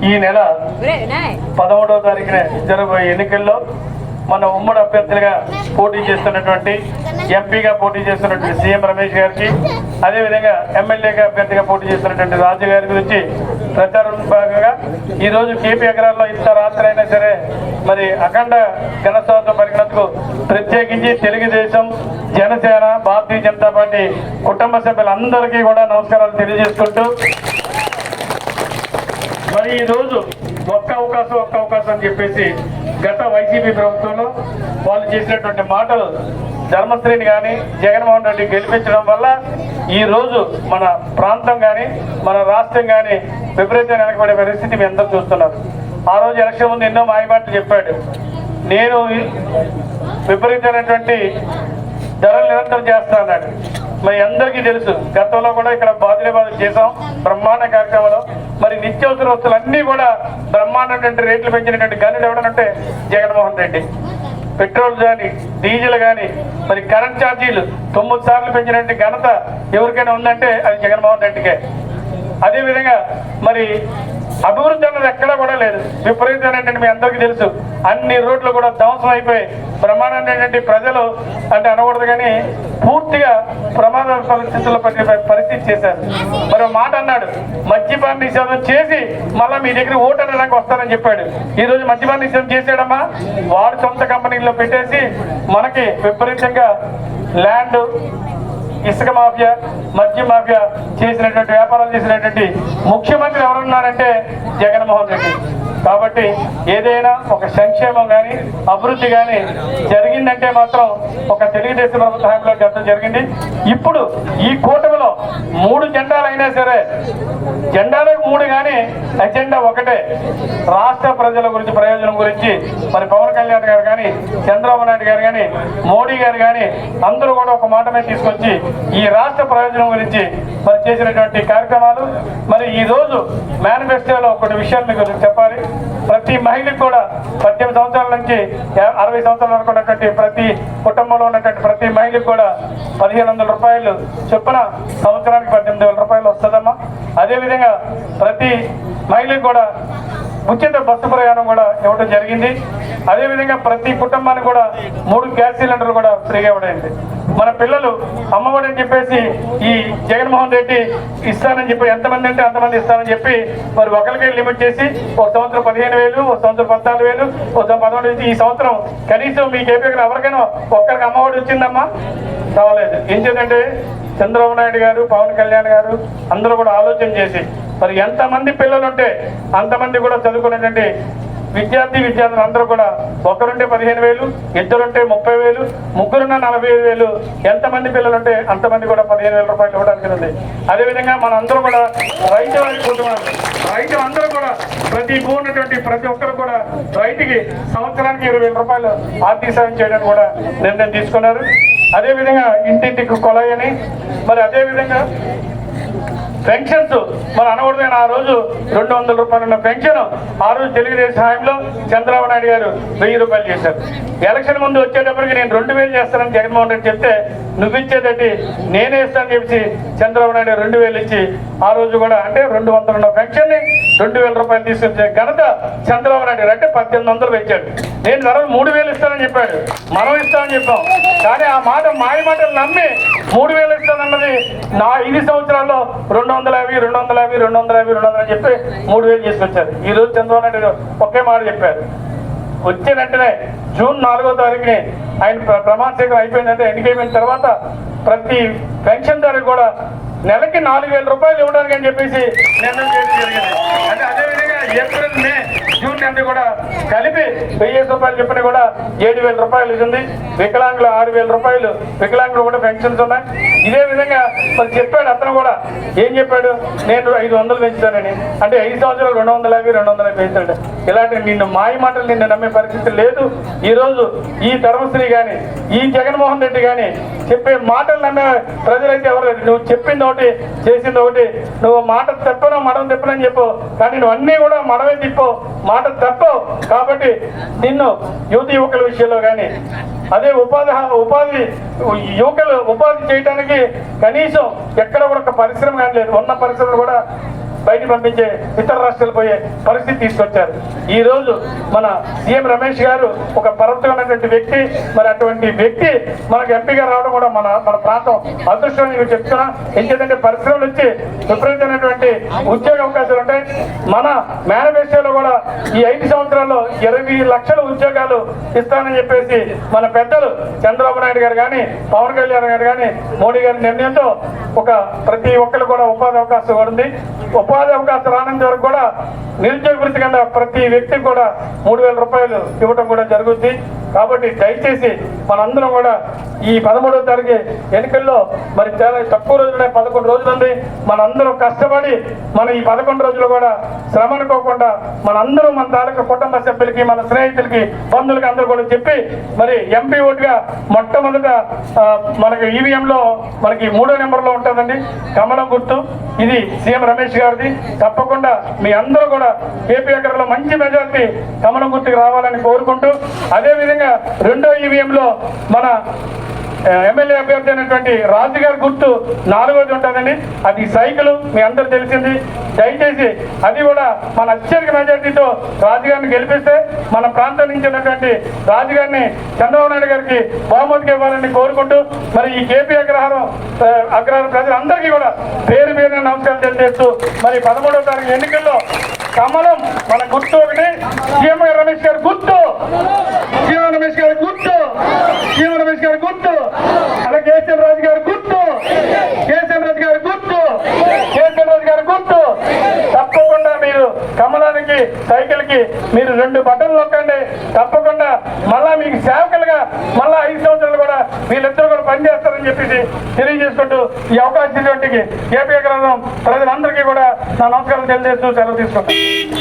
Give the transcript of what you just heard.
ఈ నెల పదమూడవ తారీఖున జరగబోయే ఎన్నికల్లో మన ఉమ్మడి అభ్యర్థులుగా పోటీ చేస్తున్నటువంటి ఎంపీగా పోటీ చేస్తున్నటువంటి సీఎం రమేష్ గారికి అదేవిధంగా ఎమ్మెల్యేగా అభ్యర్థిగా పోటీ చేస్తున్నటువంటి రాజు గారి గురించి ప్రచారం భాగంగా ఈరోజు కేపీ ఎకరాల్లో ఇంత రాత్రి అయినా సరే మరి అఖండ ఘనస్వాతం పలికినందుకు ప్రత్యేకించి తెలుగుదేశం జనసేన భారతీయ జనతా పార్టీ కుటుంబ సభ్యులందరికీ కూడా నమస్కారాలు తెలియజేసుకుంటూ మరి ఈ రోజు ఒక్క అవకాశం ఒక్క అవకాశం అని చెప్పేసి గత వైసీపీ ప్రభుత్వంలో వాళ్ళు చేసినటువంటి మాటలు ధర్మశ్రీని కానీ జగన్మోహన్ రెడ్డి గెలిపించడం వల్ల ఈ రోజు మన ప్రాంతం కానీ మన రాష్ట్రం కానీ విపరీతంగా వెనకబడే పరిస్థితి మీ అందరూ చూస్తున్నారు. ఆ రోజు ఎలక్షన్ ముందు ఎన్నో మాయమాటలు చెప్పాడు. నేను విపరీతమైనటువంటి ధరలు నిరంతరం చేస్తా అన్నాడు. మరి అందరికీ తెలుసు. గతంలో కూడా ఇక్కడ బాధులేబాధ చేసాం బ్రహ్మాండ కార్యక్రమంలో. మరి నిత్యావసర వస్తువులు కూడా బ్రహ్మాండటువంటి రేట్లు పెంచినటువంటి గనులు ఎవడనంటే జగన్మోహన్ రెడ్డి. పెట్రోల్ కానీ డీజిల్ కానీ మరి కరెంట్ ఛార్జీలు తొమ్మిది సార్లు పెంచినటువంటి ఘనత ఎవరికైనా ఉందంటే అది జగన్మోహన్ రెడ్డికే. అదేవిధంగా మరి అభివృద్ధి అన్నది ఎక్కడా కూడా లేదు. విపరీతం ఏంటంటే మీ అందరికీ తెలుసు. అన్ని రోడ్లు కూడా ధ్వంసం అయిపోయి ప్రమాణమైనటువంటి ప్రజలు అంటే అనకూడదు కానీ పూర్తిగా ప్రమాద పరిస్థితుల్లో పరిస్థితి చేశారు. మరి మాట అన్నాడు. మద్యపాన నిషేధం చేసి మళ్ళీ మీ దగ్గర ఓటు అనడానికి వస్తానని చెప్పాడు. ఈ రోజు మద్యపాన నిషేధం చేసాడమ్మా వాడు సొంత కంపెనీలో పెట్టేసి మనకి విపరీతంగా ల్యాండ్ ఇసుక మాఫియా మద్య మాఫియా చేసినటువంటి వ్యాపారాలు చేసినటువంటి ముఖ్యమంత్రి ఎవరున్నారంటే జగన్మోహన్ రెడ్డి. కాబట్టి ఏదైనా ఒక సంక్షేమం కానీ అభివృద్ధి కానీ జరిగిందంటే మాత్రం ఒక తెలుగుదేశం ప్రభుత్వ హయాంలో గతం జరిగింది. ఇప్పుడు ఈ కూటమిలో మూడు జెండాలు అయినా సరే జెండాలకు మూడు కానీ అజెండా ఒకటే. రాష్ట్ర ప్రజల గురించి ప్రయోజనం గురించి మరి పవన్ కళ్యాణ్ గారు కానీ చంద్రబాబు నాయుడు గారు కానీ మోడీ గారు కానీ అందరూ కూడా ఒక మాట మీద తీసుకొచ్చి ఈ రాష్ట్ర ప్రయోజనం గురించి మరి చేసినటువంటి కార్యక్రమాలు. మరి ఈ రోజు మేనిఫెస్టోలో కొన్ని విషయాలు మీకు చెప్పాలి. ప్రతి మహిళకు కూడా పద్దెనిమిది సంవత్సరాల నుంచి అరవై సంవత్సరాల వరకు ఉన్నటువంటి ప్రతి కుటుంబంలో ఉన్నటువంటి ప్రతి మహిళకు కూడా పదిహేను వందల రూపాయలు చొప్పున సంవత్సరానికి పద్దెనిమిది వేల రూపాయలు వస్తుందమ్మా. అదేవిధంగా ప్రతి మహిళకు కూడా ఉచిత బస్సు ప్రయాణం కూడా ఇవ్వడం జరిగింది. అదేవిధంగా ప్రతి కుటుంబానికి కూడా మూడు గ్యాస్ సిలిండర్లు కూడా ఫ్రీగా ఇవ్వడండి మన పిల్లలు అమ్మఒడి అని చెప్పేసి ఈ జగన్మోహన్ రెడ్డి ఇస్తానని చెప్పి ఎంతమంది అంటే అంతమంది ఇస్తానని చెప్పి మరి ఒకరికే లిమిట్ చేసి ఒక సంవత్సరం పదిహేను వేలు ఒక సంవత్సరం పద్నాలుగు వేలు ఒక పదమూడు ఈ సంవత్సరం కనీసం మీకు ఏపీ ఎవరికైనా ఒక్కరికి అమ్మఒడి వచ్చిందమ్మా? కావలేదు ఏం చేద్దంటే చంద్రబాబు నాయుడు గారు పవన్ కళ్యాణ్ గారు అందరూ కూడా ఆలోచన చేసి మరి ఎంతమంది పిల్లలు ఉంటే అంతమంది కూడా చదువుకునేటువంటి విద్యార్థి విద్యార్థులు అందరూ కూడా ఒకరుంటే పదిహేను వేలు ఇద్దరుంటే ముప్పై వేలు ముగ్గురున్న నలభై ఐదు వేలు. ఎంతమంది పిల్లలుంటే అంతమంది కూడా పదిహేను వేల రూపాయలు ఇవ్వడానికి ఉంది. అదేవిధంగా మన అందరూ కూడా రైతు వారికి కుటుంబం రైతు అందరూ కూడా ప్రతి భూ ఉన్నటువంటి ప్రతి ఒక్కరు కూడా రైతుకి సంవత్సరానికి ఇరవై వేల రూపాయలు ఆర్థిక సాయం చేయడానికి కూడా నిర్ణయం తీసుకున్నారు. అదేవిధంగా ఇంటింటికి కొలాయి అని. మరి అదేవిధంగా పెన్షన్స్. మరి అనకూడదని ఆ రోజు రెండు వందల రూపాయలు ఉన్న పెన్షన్ ఆ రోజు తెలుగుదేశం హామీలో చంద్రబాబు నాయుడు గారు వెయ్యి రూపాయలు చేశారు. ఎలక్షన్ ముందు వచ్చేటప్పటికి నేను రెండు వేలు చేస్తానని జగన్మోహన్ రెడ్డి చెప్తే నువ్వు నేనే ఇస్తాను చెప్పి చంద్రబాబు నాయుడు రెండు వేలు ఇచ్చి ఆ రోజు కూడా అంటే రెండు వందల ఉన్న పెన్షన్ని రెండు వేల రూపాయలు తీసుకొచ్చే ఘనత చంద్రబాబు నాయుడు అంటే పద్దెనిమిది వందలు పెంచాడు. నేను ధర మూడు వేలు ఇస్తానని చెప్పాడు. మనం ఇస్తామని చెప్పాం. కానీ ఆ మాట మాయ మాటలు నమ్మి మూడు వేలు ఇస్తానన్నది నా ఇది సంవత్సరాల్లో రెండు వందల యాభై రెండు వందల యాభై రెండు వందల యాభై రెండు వందల అని చెప్పి మూడు వేలు తీసుకొచ్చారు. ఈ రోజు చంద్రబాబు నాయుడు ఒకే మాట చెప్పారు. వచ్చే వెంటనే జూన్ నాలుగో తారీఖుని ఆయన ప్ర- ప్రమాణ స్వీకారం అయిపోయిందంటే ఎన్నికైపోయిన తర్వాత ప్రతి పెన్షన్ దారికి కూడా నెలకి నాలుగు వేల రూపాయలు ఇవ్వడానికి అని చెప్పేసి నిర్ణయం చేయడం జరిగింది. అంటే అదేవిధంగా ఏప్రిల్ మే జూన్ నెల కూడా కలిపి వెయ్యి రూపాయలు చెప్పిన కూడా ఏడు వేల రూపాయలు ఇస్తుంది వికలాంగులు ఆరు వేల రూపాయలు. వికలాంగులు కూడా పెన్షన్స్ ఉన్నాయి. ఇదే విధంగా మరి చెప్పాడు అతను కూడా. ఏం చెప్పాడు? నేను ఐదు వందలు పెంచుతానని. అంటే ఐదు సంవత్సరాలు రెండు వందల యాభై రెండు వందల పెంచాడు. ఇలాంటి నిన్ను మాయ మాటలు నిన్ను నమ్మే పరిస్థితి లేదు. ఈరోజు ఈ ధర్మశ్రీ కానీ ఈ జగన్మోహన్ రెడ్డి కానీ చెప్పే మాట మాటలు నమ్మే ప్రజలైతే ఎవరు నువ్వు చెప్పింది ఒకటి చేసింది ఒకటి. నువ్వు మాట తప్పను మడం తెప్పనని చెప్పు. కానీ నువ్వు అన్నీ కూడా మడమే తిప్పు మాట తప్పవు కాబట్టి నిన్ను యువతి యువకుల విషయంలో కానీ అదే ఉపాధి ఉపాధి యువకులు ఉపాధి చేయడానికి కనీసం ఎక్కడ కూడా ఒక పరిశ్రమ కానీ లేదు. ఉన్న పరిశ్రమలు కూడా బయట పంపించే ఇతర రాష్ట్రాలు పోయే పరిస్థితి తీసుకొచ్చారు. ఈ రోజు మన సీఎం రమేష్ గారు ఒక పర్వతమైనటువంటి వ్యక్తి మరి అటువంటి వ్యక్తి మనకు ఎంపీగా రావడం కూడా మన మన ప్రాంతం అదృష్టం నేను చెప్తున్నా. ఎందుకంటే పరిశ్రమలు వచ్చి విపరీతమైనటువంటి ఉద్యోగ అవకాశాలు ఉంటాయి. మన మేనిఫెస్టోలో కూడా ఈ ఐదు సంవత్సరాల్లో ఇరవై లక్షల ఉద్యోగాలు ఇస్తానని చెప్పేసి మన పెద్దలు చంద్రబాబు నాయుడు గారు కానీ పవన్ కళ్యాణ్ గారు కానీ మోడీ గారి నిర్ణయంతో ఒక ప్రతి ఒక్కరు కూడా ఉపాధి అవకాశం కూడా ఉంది. ఉపాధి అవకాశాలు రానంత వరకు కూడా నిరుద్యోగ వృత్తి కింద ప్రతి వ్యక్తికి కూడా మూడు వేల రూపాయలు ఇవ్వడం కూడా జరుగుద్ది. కాబట్టి దయచేసి మనందరం కూడా ఈ పదమూడవ తారీఖు ఎన్నికల్లో మరి చాలా తక్కువ రోజులనే పదకొండు రోజులు ఉంది. మనందరం కష్టపడి మన ఈ పదకొండు రోజులు కూడా శ్రమ అనుకోకుండా మనందరం మన తాలూకా కుటుంబ సభ్యులకి మన స్నేహితులకి బంధువులకి అందరూ కూడా చెప్పి మరి ఎంపీ ఓటుగా మొట్టమొదట మనకి ఈవీఎంలో మనకి మూడో నెంబర్లో ఉంటుందండి. కమలం గుర్తు. ఇది సీఎం రమేష్ గారిది. తప్పకుండా మీ అందరూ కూడా ఏపీ అక్కడలో మంచి మెజార్టీ కమలం గుర్తుకు రావాలని కోరుకుంటూ అదేవిధంగా విధంగా రెండో ఈవీఎంలో మన ఎమ్మెల్యే అభ్యర్థి అయినటువంటి రాజు గారి గుర్తు నాలుగోది ఉంటుందండి. అది సైకిల్ మీ అందరు తెలిసింది. దయచేసి అది కూడా మన అత్యధిక మెజార్టీతో రాజుగారిని గెలిపిస్తే మన ప్రాంతం నుంచి ఉన్నటువంటి రాజుగారిని చంద్రబాబు నాయుడు గారికి బహుమతికి ఇవ్వాలని కోరుకుంటూ మరి ఈ కేపీ అగ్రహారం అగ్రహారం ప్రజలందరికీ కూడా పేరు పేరున నమస్కారం తెలియజేస్తూ మరి పదమూడవ తారీఖు ఎన్నికల్లో కమలం మన గుర్తు ఒకటి. సీఎం రమేష్ గారి గుర్తు సీఎం రమేష్ గారి గుర్తు సీఎం రమేష్ గారి గుర్తు అలాగే కేసీఆర్ రాజు గారి గుర్తు కేసీఆర్ రాజు గారి గుర్తు కేసీఆర్ రాజు గారి గుర్తు తప్పకుండా మీరు కమలానికి సైకిల్కి మీరు రెండు బటన్లు నొక్కండి. తప్పకుండా మళ్ళా మీకు సేవకులుగా మళ్ళా ఐదు సంవత్సరాలు కూడా వీళ్ళిద్దరు కూడా పనిచేస్తారని చెప్పేసి తెలియజేసుకుంటూ ఈ అవకాశం ఇచ్చినటువంటి ఏపీ గ్రంథం ప్రజలందరికీ కూడా నా నమస్కారం తెలియజేస్తూ సెలవు తీసుకుంటాను